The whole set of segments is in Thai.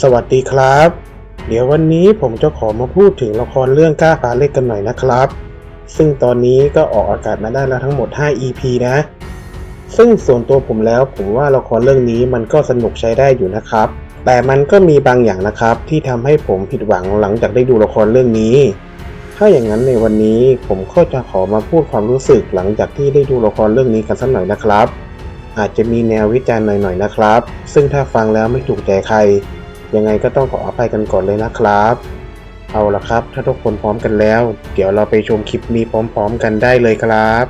สวัสดีครับ เดี๋ยววันนี้ผมจะขอมาพูดถึงละครเรื่องกล้าฟ้าเล็กกันหน่อยนะครับ ซึ่งตอนนี้ก็ออกอากาศมาได้แล้วทั้งหมด 5 EP นะ ซึ่งส่วนตัวผมแล้วผมว่าละครเรื่องนี้มันก็สนุกใช้ได้อยู่นะครับ แต่มันก็มีบางอย่างนะครับที่ทำให้ผมผิดหวังหลังจากได้ดูละครเรื่องนี้ ถ้าอย่างนั้นในวันนี้ผมก็จะขอมาพูดความรู้สึกหลังจากที่ได้ดูละครเรื่องนี้กันสักหน่อยนะครับอาจจะมีแนววิจารณ์หน่อยๆนะครับ ซึ่งถ้าฟังแล้วไม่ถูกใจใคร ยังไงก็ต้องขออภัยกันก่อนเลยนะครับ เอาละครับ ถ้าทุกคนพร้อมกันแล้ว เดี๋ยวเราไปชมคลิปนี้พร้อม ๆ กันได้เลยครับ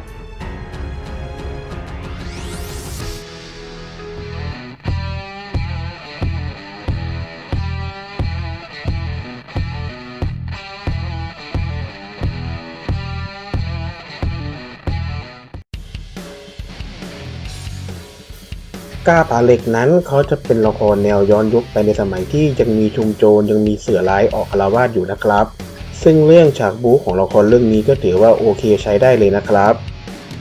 กาผาเหล็กนั้นเขาจะเป็นละครแนวย้อนยุคไปในสมัยที่ยังมีชุมโจรยังมีเสือร้ายออกอาละวาดอยู่นะครับ ซึ่งเรื่องฉากบู๊ของละครเรื่องนี้ก็ถือว่าโอเคใช้ได้เลยนะครับ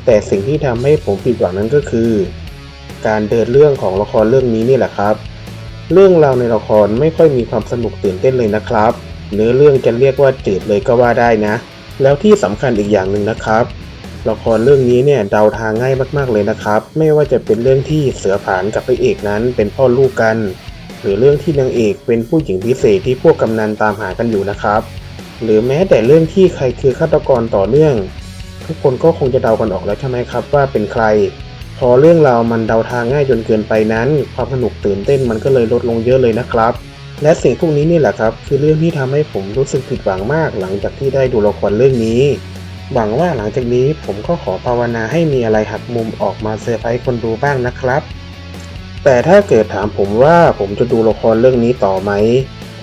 แต่สิ่งที่ทำให้ผมผิดหวังนั้นก็คือ การเดินเรื่องของละครเรื่องนี้นี่แหละครับ เรื่องราวในละครไม่ค่อยมีความสนุกตื่นเต้นเลยนะครับ เนื้อเรื่องจะเรียกว่าจืดเลยก็ว่าได้นะ แล้วที่สำคัญอีกอย่างหนึ่งนะครับ ละครเรื่องนี้เนี่ยเดาทางง่ายมากๆเลยนะครับ ไม่ว่าจะเป็นเรื่องที่เสือผานกับพระเอกนั้นเป็นพ่อลูกกัน หรือเรื่องที่นางเอกเป็นผู้หญิงพิเศษที่พวกกำนันตามหากันอยู่นะครับ หรือแม้แต่เรื่องที่ใครคือฆาตกรต่อเนื่อง ทุกคนก็คงจะเดากันออกแล้วใช่ไหมครับว่าเป็นใคร พอเรื่องราวมันเดาทางง่ายจนเกินไปนั้น ความสนุกตื่นเต้นมันก็เลยลดลงเยอะเลยนะครับและสิ่งพวกนี้นี่แหละครับ คือเรื่องที่ทำให้ผมรู้สึกผิดหวังมากหลังจากที่ได้ดูละครเรื่องนี้ หวังว่าหลังจากนี้ผมก็ขอภาวนาให้มีอะไรหักมุมออกมาเซอร์ไพรส์คนดูบ้างนะครับ แต่ถ้าเกิดถามผมว่าผมจะดูละครเรื่องนี้ต่อไหม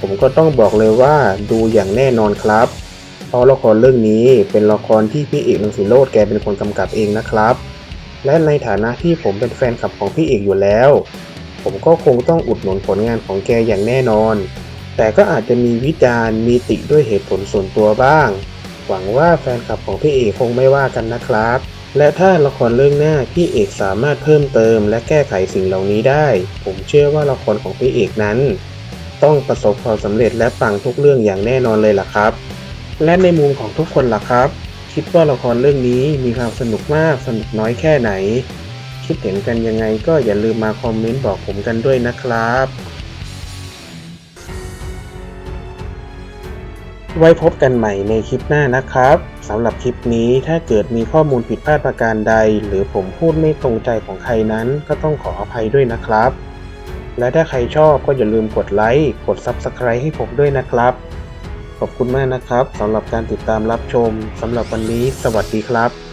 ผมก็ต้องบอกเลยว่าดูอย่างแน่นอนครับ เพราะละครเรื่องนี้เป็นละครที่พี่เอกนังสิโรดแกเป็นคนกำกับเองนะครับ และในฐานะที่ผมเป็นแฟนคลับของพี่เอกอยู่แล้ว ผมก็คงต้องอุดหนุนผลงานของแกอย่างแน่นอน แต่ก็อาจจะมีวิจารณ์มีติด้วยเหตุผลส่วนตัวบ้าง หวังว่าแฟนคลับของพี่เอกคงไม่ว่ากันนะครับ และถ้าละครเรื่องหน้าพี่เอกสามารถเพิ่มเติม และแก้ไขสิ่งเหล่านี้ได้ ผมเชื่อว่าละครของพี่เอกนั้น ต้องประสบความสำเร็จและปังทุกเรื่องอย่างแน่นอนเลยล่ะครับ และในมุมของทุกคนล่ะครับ คิดว่าละครเรื่องนี้มีความสนุกมากสนุกน้อยแค่ไหน คิดเห็นกันยังไงก็อย่าลืมมาคอมเมนต์บอกผมกันด้วยนะครับ ไว้พบกันใหม่ในคลิปหน้านะครับสำหรับคลิปนี้ถ้าเกิดมีข้อมูลผิดพลาดประการใด หรือผมพูดไม่ตรงใจของใครนั้น ก็ต้องขออภัยด้วยนะครับ และถ้าใครชอบก็อย่าลืมกดไลค์กด Subscribe ให้ผมด้วยนะครับ ขอบคุณมากนะครับสำหรับการติดตามรับชมสำหรับวันนี้ สวัสดีครับ